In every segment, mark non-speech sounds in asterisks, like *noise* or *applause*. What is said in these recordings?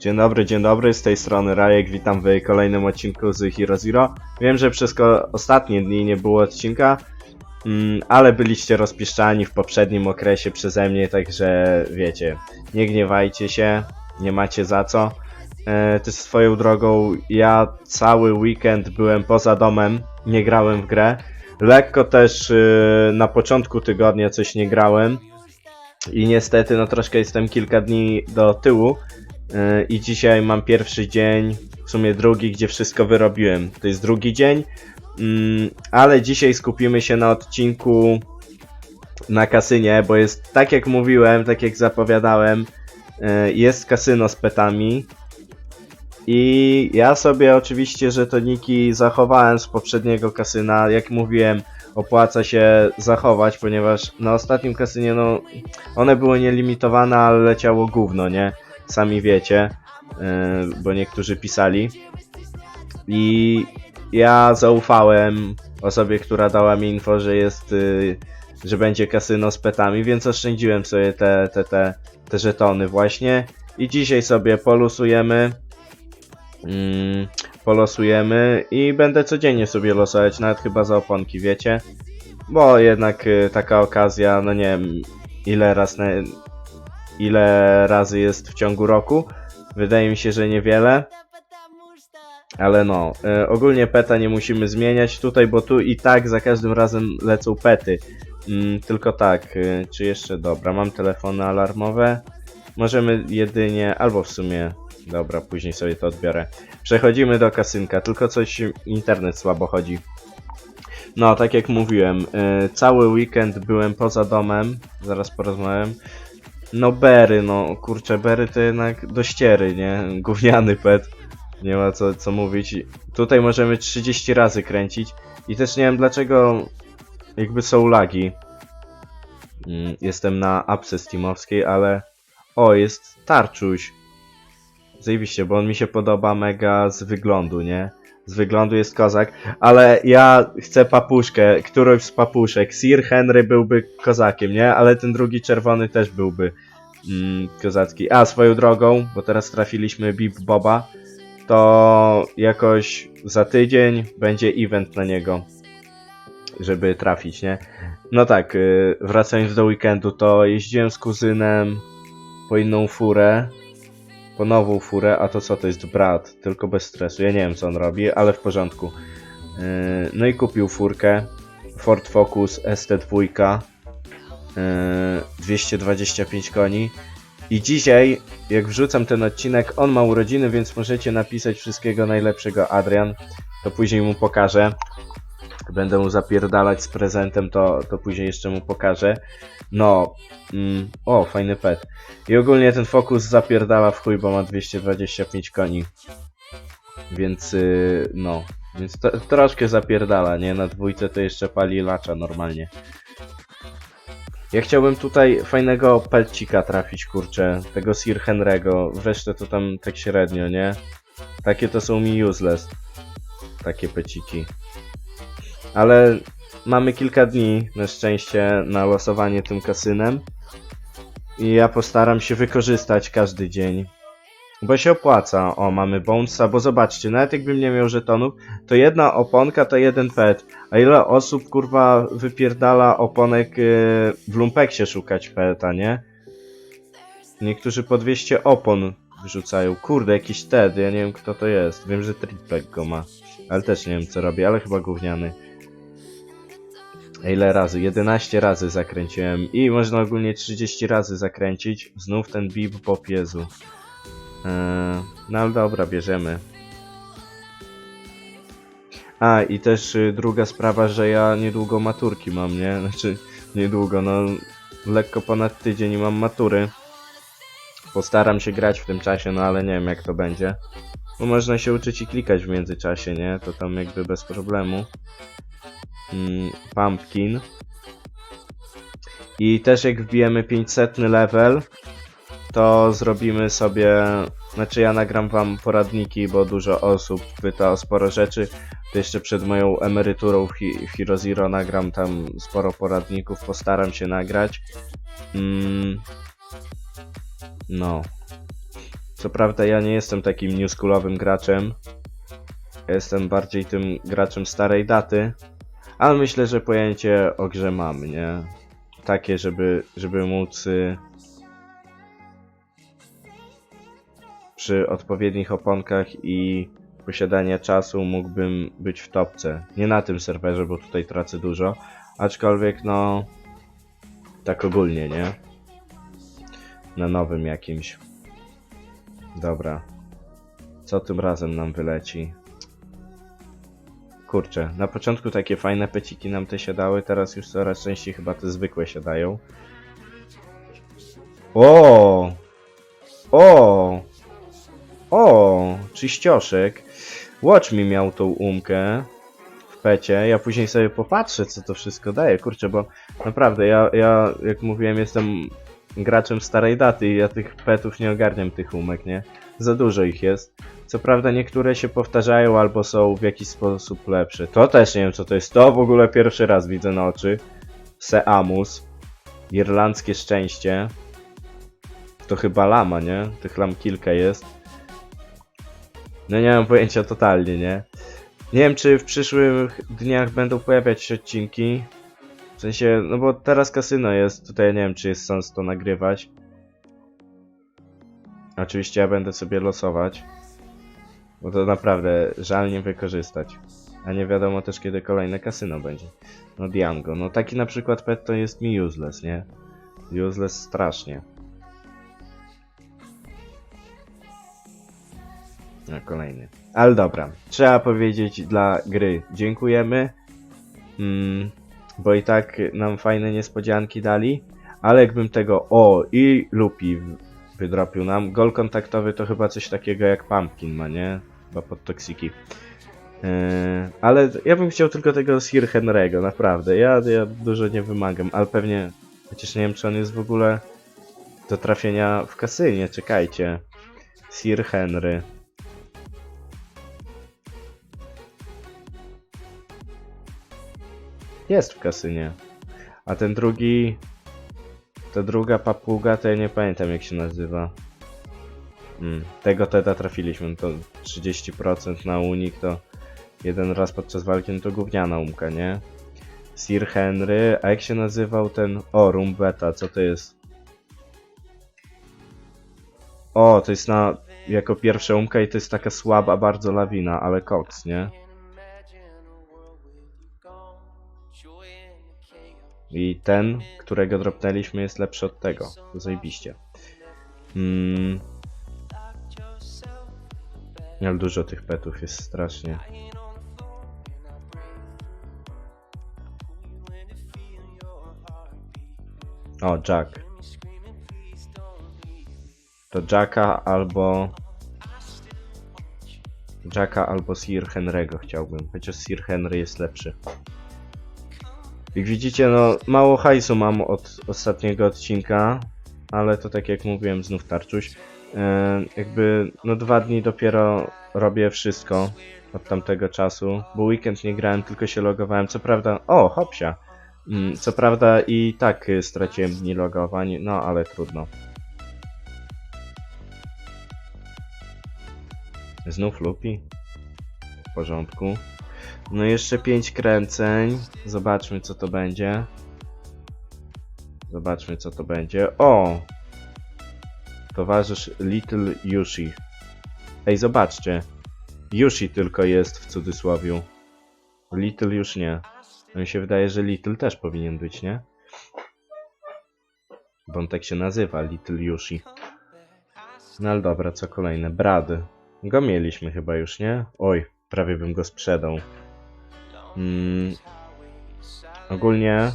Dzień dobry, dzień dobry, z tej strony Rajek, witam w kolejnym odcinku z Hero Zero. Wiem, że przez ostatnie dni nie było odcinka, mm, ale byliście rozpieszczani w poprzednim okresie przeze mnie, także wiecie, nie gniewajcie się, nie macie za co. E, też swoją drogą, ja cały weekend byłem poza domem, nie grałem w grę. Lekko też y, na początku tygodnia coś nie grałem i niestety no troszkę jestem kilka dni do tyłu. Yy, I dzisiaj mam pierwszy dzień, w sumie drugi, gdzie wszystko wyrobiłem. To jest drugi dzień, mm, ale dzisiaj skupimy się na odcinku na kasynie, bo jest tak jak mówiłem, tak jak zapowiadałem, yy, jest kasyno z petami. I ja sobie oczywiście żetoniki zachowałem z poprzedniego kasyna. Jak mówiłem, opłaca się zachować, ponieważ na ostatnim kasynie, no, one były nielimitowane, ale leciało gówno, nie? Sami wiecie, yy, bo niektórzy pisali. I ja zaufałem osobie, która dała mi info, że jest, yy, że będzie kasyno z petami, więc oszczędziłem sobie te, te, te, te żetony właśnie. I dzisiaj sobie polusujemy. Mm, polosujemy i będę codziennie sobie losować, nawet chyba za oponki, wiecie? Bo jednak y, taka okazja, no nie wiem, ile raz ile razy jest w ciągu roku. Wydaje mi się, że niewiele. Ale no, y, ogólnie peta nie musimy zmieniać tutaj, bo tu i tak za każdym razem lecą pety. Mm, tylko tak, y, czy jeszcze dobra, mam telefony alarmowe. Możemy jedynie, albo w sumie, dobra, później sobie to odbiorę. Przechodzimy do kasynka, tylko coś internet słabo chodzi. No, tak jak mówiłem, y, cały weekend byłem poza domem, zaraz porozmawiam. No Berry, no kurczę, Berry to jednak do ściery, nie? Gówniany pet. Nie ma co, co mówić. Tutaj możemy 30 razy kręcić. I też nie wiem dlaczego jakby są lagi. Mm, Jestem na apce steamowskiej, ale... O, jest Tarczuś. Zajebiście, bo on mi się podoba mega z wyglądu, nie? Z wyglądu jest kozak, ale ja chcę papuszkę, którąś z papuszek. Sir Henry byłby kozakiem, nie? Ale ten drugi czerwony też byłby mm, kozacki. A, swoją drogą, bo teraz trafiliśmy Bip Boba, to jakoś za tydzień będzie event na niego, żeby trafić, nie? No tak, y, wracając do weekendu, to jeździłem z kuzynem po inną furę, po nową furę, a to co to jest brat, tylko bez stresu. Ja nie wiem co on robi, ale w porządku. Yy, No i kupił furkę Ford Focus ST2, yy, 225 koni. I dzisiaj, jak wrzucam ten odcinek, on ma urodziny, więc możecie napisać wszystkiego najlepszego Adrian. To później mu pokażę. Będę mu zapierdalać z prezentem, to, to później jeszcze mu pokażę. No, mm, o, fajny pet. I ogólnie ten Focus zapierdala w chuj, bo ma 225 koni. Więc, yy, no, więc to, troszkę zapierdala, nie? Na dwójce to jeszcze pali lacza normalnie. Ja chciałbym tutaj fajnego pelcika trafić, kurczę, tego Sir Henry'ego. Wreszcie to tam tak średnio, nie? Takie to są mi useless. Takie peciki. Ale mamy kilka dni, na szczęście, na losowanie tym kasynem. I ja postaram się wykorzystać każdy dzień. Bo się opłaca. O, mamy bonesa, bo zobaczcie, nawet jakbym nie miał żetonów, to jedna oponka to jeden pet. A ile osób, kurwa, wypierdala oponek yy, w lumpeksie szukać peta, nie? Niektórzy po 200 opon wyrzucają. Kurde, jakiś Ted, ja nie wiem kto to jest. Wiem, że Tripek go ma. Ale też nie wiem co robi, ale chyba gówniany. Ile razy? 11 razy zakręciłem i można ogólnie 30 razy zakręcić. Znów ten bip po piezu. Eee, no ale dobra, bierzemy. A i też y, druga sprawa, że ja niedługo maturki mam, nie? *laughs* Znaczy, niedługo, no lekko ponad tydzień mam matury. Postaram się grać w tym czasie, no ale nie wiem jak to będzie. Bo można się uczyć i klikać w międzyczasie, nie? To tam jakby bez problemu mm, Pumpkin. I też jak wbijemy 500 level, to zrobimy sobie, znaczy ja nagram wam poradniki, bo dużo osób pyta o sporo rzeczy. To jeszcze przed moją emeryturą w, Hi- w Hero Zero nagram tam sporo poradników, postaram się nagrać. Mm, no. Co prawda ja nie jestem takim newschoolowym graczem. Jestem bardziej tym graczem starej daty. Ale myślę, że pojęcie o grze mam, nie? Takie, żeby, żeby móc y, przy odpowiednich oponkach i posiadania czasu mógłbym być w topce. Nie na tym serwerze, bo tutaj tracę dużo, aczkolwiek no tak ogólnie, nie? Na nowym jakimś. Dobra. Co tym razem nam wyleci? Kurczę, na początku takie fajne peciki nam te siadały, teraz już coraz częściej chyba te zwykłe siadają. O! O! O! Czyścioszek. Watch mi miał tą umkę w pecie. Ja później sobie popatrzę, co to wszystko daje. Kurczę, bo naprawdę, ja, ja jak mówiłem, jestem graczem starej daty i ja tych petów nie ogarniam, tych umek, nie? Za dużo ich jest. Co prawda niektóre się powtarzają albo są w jakiś sposób lepsze. To też nie wiem co to jest. To w ogóle pierwszy raz widzę na oczy. Seamus. Irlandzkie szczęście. To chyba lama, nie? Tych lam kilka jest. No nie mam pojęcia totalnie, nie? Nie wiem czy w przyszłych dniach będą pojawiać się odcinki. W sensie, no bo teraz kasyno jest, tutaj nie wiem czy jest sens to nagrywać. Oczywiście ja będę sobie losować. Bo to naprawdę żal nie wykorzystać. A nie wiadomo też kiedy kolejne kasyno będzie. No Diango, no taki na przykład pet to jest mi useless, nie? Useless strasznie. No kolejny. Ale dobra, trzeba powiedzieć dla gry dziękujemy. Mm, bo i tak nam fajne niespodzianki dali. Ale jakbym tego. O, i Lupi wydropił nam. Gol kontaktowy to chyba coś takiego jak Pumpkin ma, nie? Chyba pod toksiki. Yy, ale ja bym chciał tylko tego Sir Henry'ego, naprawdę. Ja, ja dużo nie wymagam, ale pewnie. Chociaż nie wiem, czy on jest w ogóle do trafienia w kasynie. Czekajcie. Sir Henry. Jest w kasynie. A ten drugi. Ta druga papuga, to ja nie pamiętam jak się nazywa. Mm, tego teda trafiliśmy, to 30% na unik to jeden raz podczas walki, no to gówniana umka, nie? Sir Henry, a jak się nazywał ten... O, Rumbeta, co to jest? O, to jest na... jako pierwsza umka i to jest taka słaba bardzo lawina, ale koks, nie? I ten, którego dropnęliśmy jest lepszy od tego. Zajebiście. Mm. Ale dużo tych petów jest strasznie. O, Jack. To Jacka albo... Jacka albo Sir Henry'ego chciałbym, chociaż Sir Henry jest lepszy. Jak widzicie, no mało hajsu mam od ostatniego odcinka, ale to tak jak mówiłem, znów tarczuś. E, jakby, no dwa dni dopiero robię wszystko od tamtego czasu, bo weekend nie grałem, tylko się logowałem. Co prawda, o, hopsia. Mm, Co prawda i tak y, straciłem dni logowań, no ale trudno. Znów lupi. W porządku. No jeszcze 5 kręceń. Zobaczmy co to będzie. Zobaczmy co to będzie. O! Towarzysz Little Yushi. Ej, zobaczcie. Yushi tylko jest w cudzysłowiu. Little już nie. No mi się wydaje, że Little też powinien być, nie? Bo on tak się nazywa, Little Yushi. No ale dobra, co kolejne? Brad. Go mieliśmy chyba już, nie? Oj, prawie bym go sprzedał. Mm, ogólnie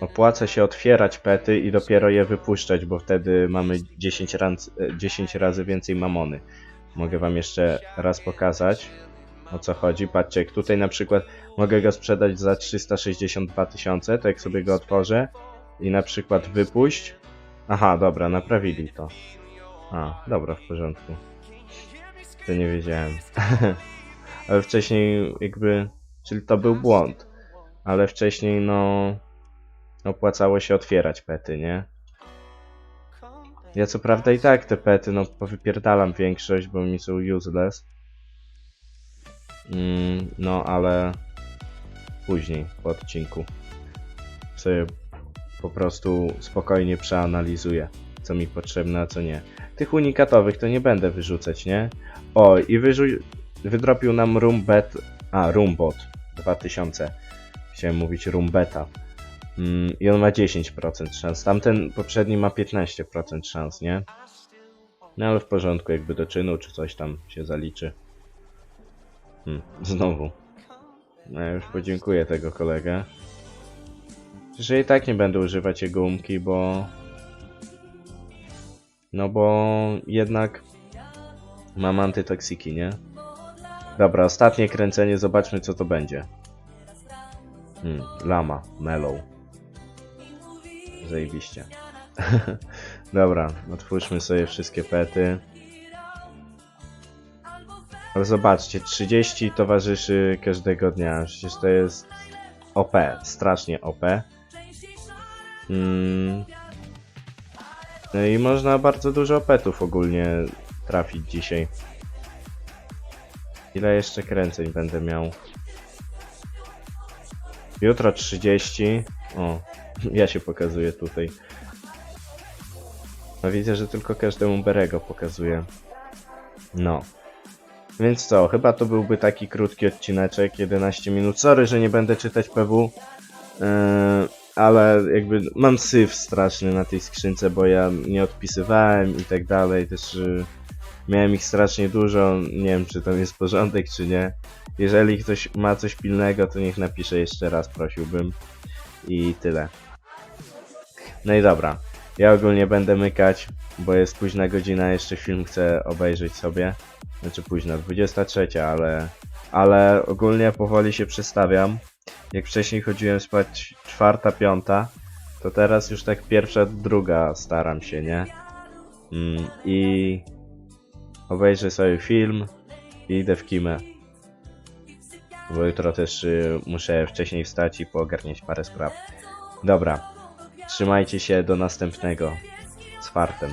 opłaca się otwierać pety i dopiero je wypuszczać, bo wtedy mamy 10, raz, 10 razy więcej mamony. Mogę wam jeszcze raz pokazać o co chodzi. Patrzcie, tutaj na przykład mogę go sprzedać za 362 tysiące, to jak sobie go otworzę i na przykład wypuść. Aha, dobra, naprawili to. A, dobra, w porządku. To nie wiedziałem. *laughs* Ale wcześniej jakby, czyli to był błąd. Ale wcześniej no opłacało się otwierać pety, nie? Ja co prawda i tak te pety, no powypierdalam większość, bo mi są useless. Mm, no ale później po odcinku sobie po prostu spokojnie przeanalizuję, co mi potrzebne, a co nie. Tych unikatowych to nie będę wyrzucać, nie? O, i wyrzu- wydropił nam Rumbet, a Rumbot 2000. Chciałem mówić Rumbeta. Mm, I on ma 10% szans. Tamten poprzedni ma 15% szans, nie? No ale w porządku, jakby do czynu czy coś tam się zaliczy. Hmm, *laughs* znowu. No już podziękuję tego kolegę. Że i tak nie będę używać jego umki, bo... No bo jednak mam antytoksiki, nie? Dobra, ostatnie kręcenie, zobaczmy co to będzie. Hmm, lama, mellow. Zajebiście. *laughs* Dobra, otwórzmy sobie wszystkie pety. Ale zobaczcie, 30 towarzyszy każdego dnia. Przecież to jest OP, strasznie OP. Mm. No i można bardzo dużo petów ogólnie trafić dzisiaj. Ile jeszcze kręceń będę miał? Jutro 30. O, *laughs* ja się pokazuję tutaj. No widzę, że tylko każdemu Berego pokazuję. No. Więc co, chyba to byłby taki krótki odcineczek, 11 minut. Sorry, że nie będę czytać PW. Yy, ale jakby mam syf straszny na tej skrzynce, bo ja nie odpisywałem i tak dalej. Też yy, miałem ich strasznie dużo. Nie wiem, czy tam jest porządek, czy nie. Jeżeli ktoś ma coś pilnego, to niech napisze jeszcze raz, prosiłbym. I tyle. No i dobra. Ja ogólnie będę mykać, bo jest późna godzina, jeszcze film chcę obejrzeć sobie. Znaczy późna, 23, ale, ale ogólnie powoli się przestawiam. Jak wcześniej chodziłem spać czwarta, piąta, to teraz już tak pierwsza, druga staram się, nie? Mm, I obejrzę sobie film i idę w kimę. Bo jutro też y, muszę wcześniej wstać i poogarniać parę spraw. Dobra, trzymajcie się, do następnego. Z fartem.